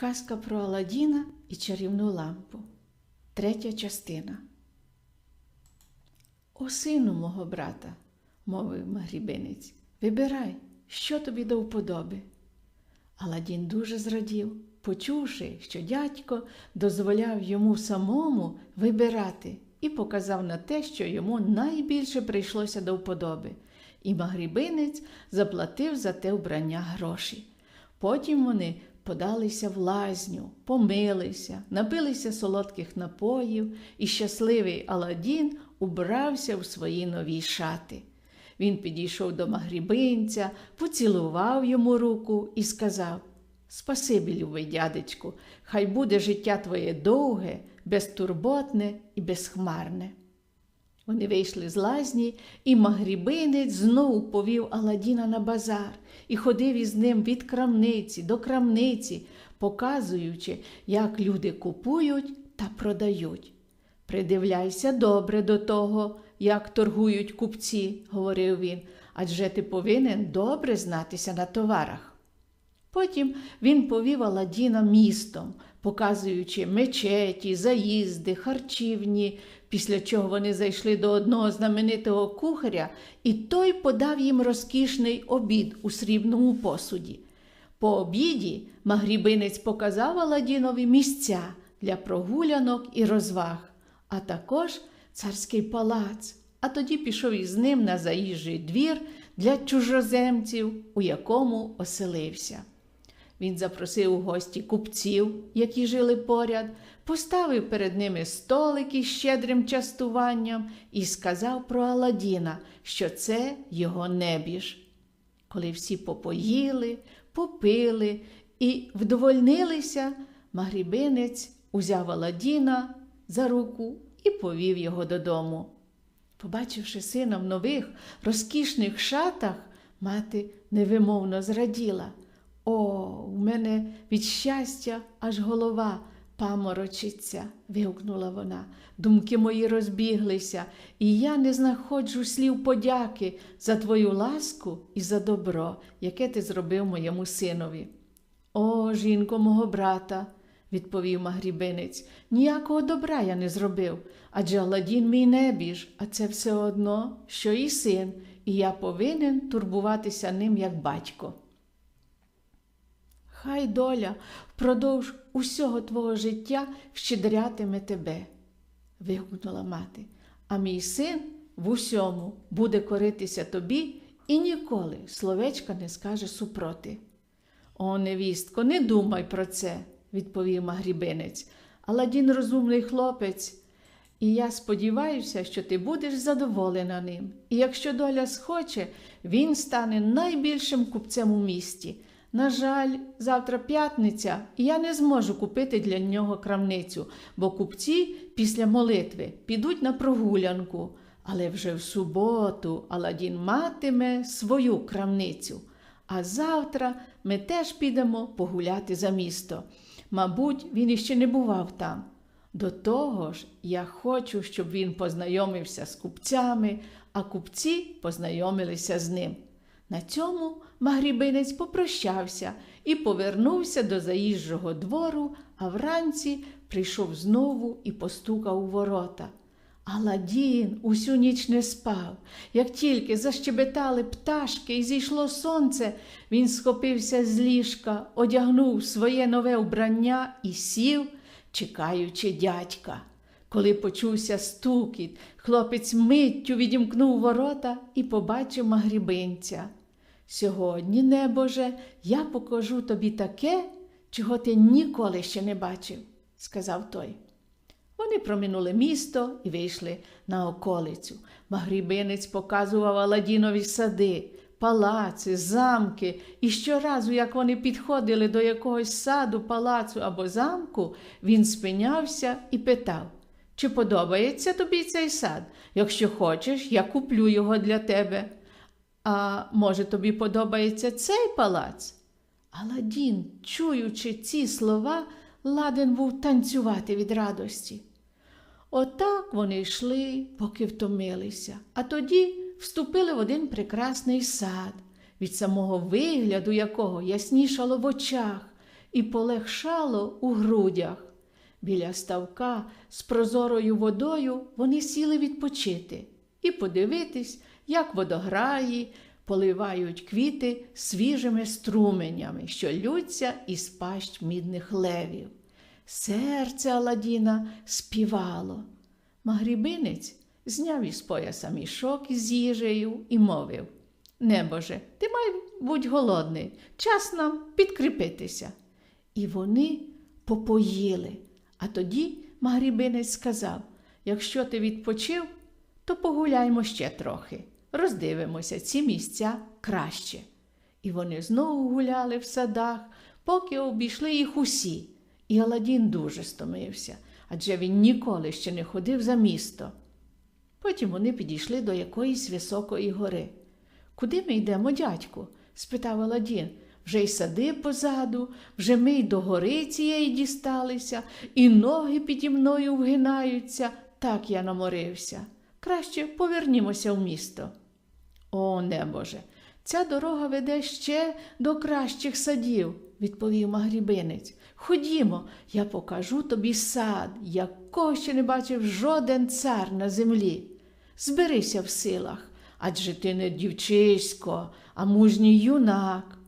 Казка про Аладдіна і чарівну лампу. Третя частина. О сину мого брата, мовив магрібинець, вибирай, що тобі до вподоби. Аладдін дуже зрадів, почувши, що дядько дозволяв йому самому вибирати і показав на те, що йому найбільше прийшлося до вподоби. І магрібинець заплатив за те вбрання гроші. Потім вони подалися в лазню, помилися, напилися солодких напоїв, і щасливий Аладдін убрався в свої нові шати. Він підійшов до магрібинця, поцілував йому руку і сказав Спасибі, любий дядечку, хай буде життя твоє довге, безтурботне і безхмарне. Вони вийшли з лазні, і магрібинець знову повів Аладдіна на базар і ходив із ним від крамниці до крамниці, показуючи, як люди купують та продають. Придивляйся добре до того, як торгують купці, говорив він, адже ти повинен добре знатися на товарах. Потім він повів Аладдіна містом, показуючи мечеті, заїзди, харчівні, після чого вони зайшли до одного знаменитого кухаря, і той подав їм розкішний обід у срібному посуді. По обіді магрібинець показав Аладдінові місця для прогулянок і розваг, а також царський палац, а тоді пішов із ним на заїжджий двір для чужоземців, у якому оселився. Він запросив у гості купців, які жили поряд, поставив перед ними столики з щедрим частуванням і сказав про Аладдіна, що це його небіж. Коли всі попоїли, попили і вдовольнилися, магрібинець узяв Аладдіна за руку і повів його додому. Побачивши сина в нових, розкішних шатах, мати невимовно зраділа. О, у мене від щастя аж голова паморочиться, вигукнула вона. Думки мої розбіглися, і я не знаходжу слів подяки за твою ласку і за добро, яке ти зробив моєму синові. О, жінко мого брата, відповів магрібинець, ніякого добра я не зробив, адже Аладдін мій небіж, а це все одно, що і син, і я повинен турбуватися ним як батько. Хай доля впродовж усього твого життя вщедрятиме тебе, вигукнула мати, а мій син в усьому буде коритися тобі і ніколи словечка не скаже супроти. О, невістко, не думай про це, відповів магрібинець. Аладдін розумний хлопець, і я сподіваюся, що ти будеш задоволена ним. І якщо доля схоче, він стане найбільшим купцем у місті. На жаль, завтра п'ятниця, і я не зможу купити для нього крамницю, бо купці після молитви підуть на прогулянку. Але вже в суботу Аладдін матиме свою крамницю. А завтра ми теж підемо погуляти за місто. Мабуть, він іще не бував там. До того ж, я хочу, щоб він познайомився з купцями, а купці познайомилися з ним. На цьому магрібинець попрощався і повернувся до заїжджого двору, а вранці прийшов знову і постукав у ворота. Аладдін усю ніч не спав. Як тільки защебетали пташки і зійшло сонце, він схопився з ліжка, одягнув своє нове вбрання і сів, чекаючи дядька. Коли почувся стукіт, хлопець миттю відімкнув ворота і побачив магрібинця. Сьогодні, небоже, я покажу тобі таке, чого ти ніколи ще не бачив, сказав той. Вони проминули місто і вийшли на околицю. Магрібинець показував Аладдінові сади, палаци, замки, і щоразу, як вони підходили до якогось саду, палацу або замку, він спинявся і питав, чи подобається тобі цей сад? Якщо хочеш, я куплю його для тебе. А може, тобі подобається цей палац? Аладдін, чуючи ці слова, ладен був танцювати від радості. Отак вони йшли, поки втомилися, а тоді вступили в один прекрасний сад, від самого вигляду якого яснішало в очах, і полегшало у грудях. Біля ставка з прозорою водою вони сіли відпочити і подивитись, як водограї поливають квіти свіжими струменями, що лються із пащ мідних левів. Серце Аладдіна співало. Магрібинець зняв із пояса мішок із їжею і мовив Небоже, ти май будь голодний, час нам підкріпитися. І вони попоїли. А тоді Магрібинець сказав якщо ти відпочив, то погуляймо ще трохи, роздивимося ці місця краще. І вони знову гуляли в садах, поки обійшли їх усі. І Аладдін дуже стомився, адже він ніколи ще не ходив за місто. Потім вони підійшли до якоїсь високої гори. Куди ми йдемо, дядьку? спитав Аладдін. Вже й сади позаду, вже ми й до гори цієї дісталися, і ноги піді мною вгинаються, так я наморився. Краще повернімося в місто. О, небоже, ця дорога веде ще до кращих садів, відповів Магрібинець. Ходімо, я покажу тобі сад, якого ще не бачив жоден цар на землі. Зберися в силах, адже ти не дівчисько, а мужній юнак.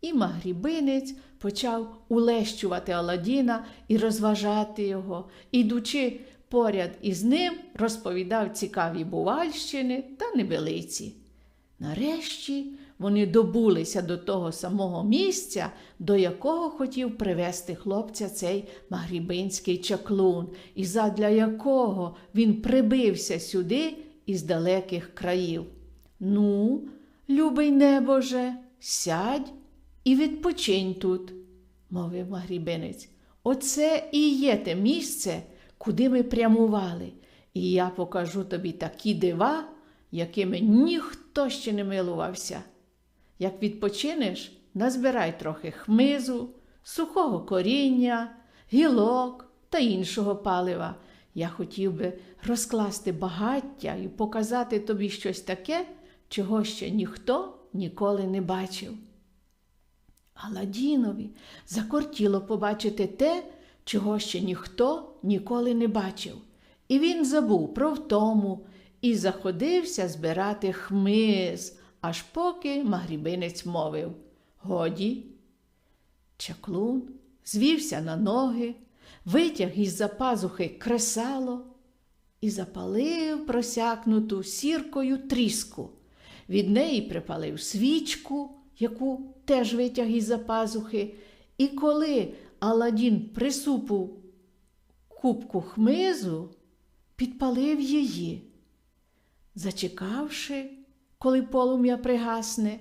І Магрібинець почав улещувати Аладдіна і розважати його, ідучи поряд із ним, розповідав цікаві бувальщини та небелиці. Нарешті вони добулися до того самого місця, до якого хотів привести хлопця цей магрібинський чаклун, і задля якого він прибився сюди із далеких країв. Ну, любий небоже, сядь і відпочинь тут, мовив магрібинець. Оце і є те місце, куди ми прямували, і я покажу тобі такі дива, якими ніхто ще не милувався. Як відпочинеш, назбирай трохи хмизу, сухого коріння, гілок та іншого палива. Я хотів би розкласти багаття і показати тобі щось таке, чого ще ніхто ніколи не бачив. Аладдінові закортіло побачити те, чого ще ніхто ніколи не бачив, і він забув про втому і заходився збирати хмиз, аж поки магрібинець мовив Годі. Чаклун звівся на ноги, витяг із за пазухи кресало і запалив просякнуту сіркою тріску. Від неї припалив свічку, яку теж витяг із за пазухи, і коли Аладдін присупив кубку хмизу, підпалив її. Зачекавши, коли полум'я пригасне,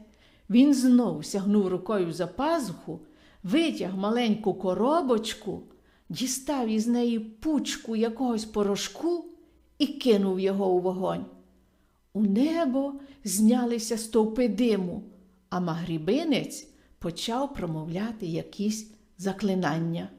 він знов сягнув рукою за пазуху, витяг маленьку коробочку, дістав із неї пучку якогось порошку і кинув його у вогонь. У небо знялися стовпи диму, а магрібинець почав промовляти якісь заклинання.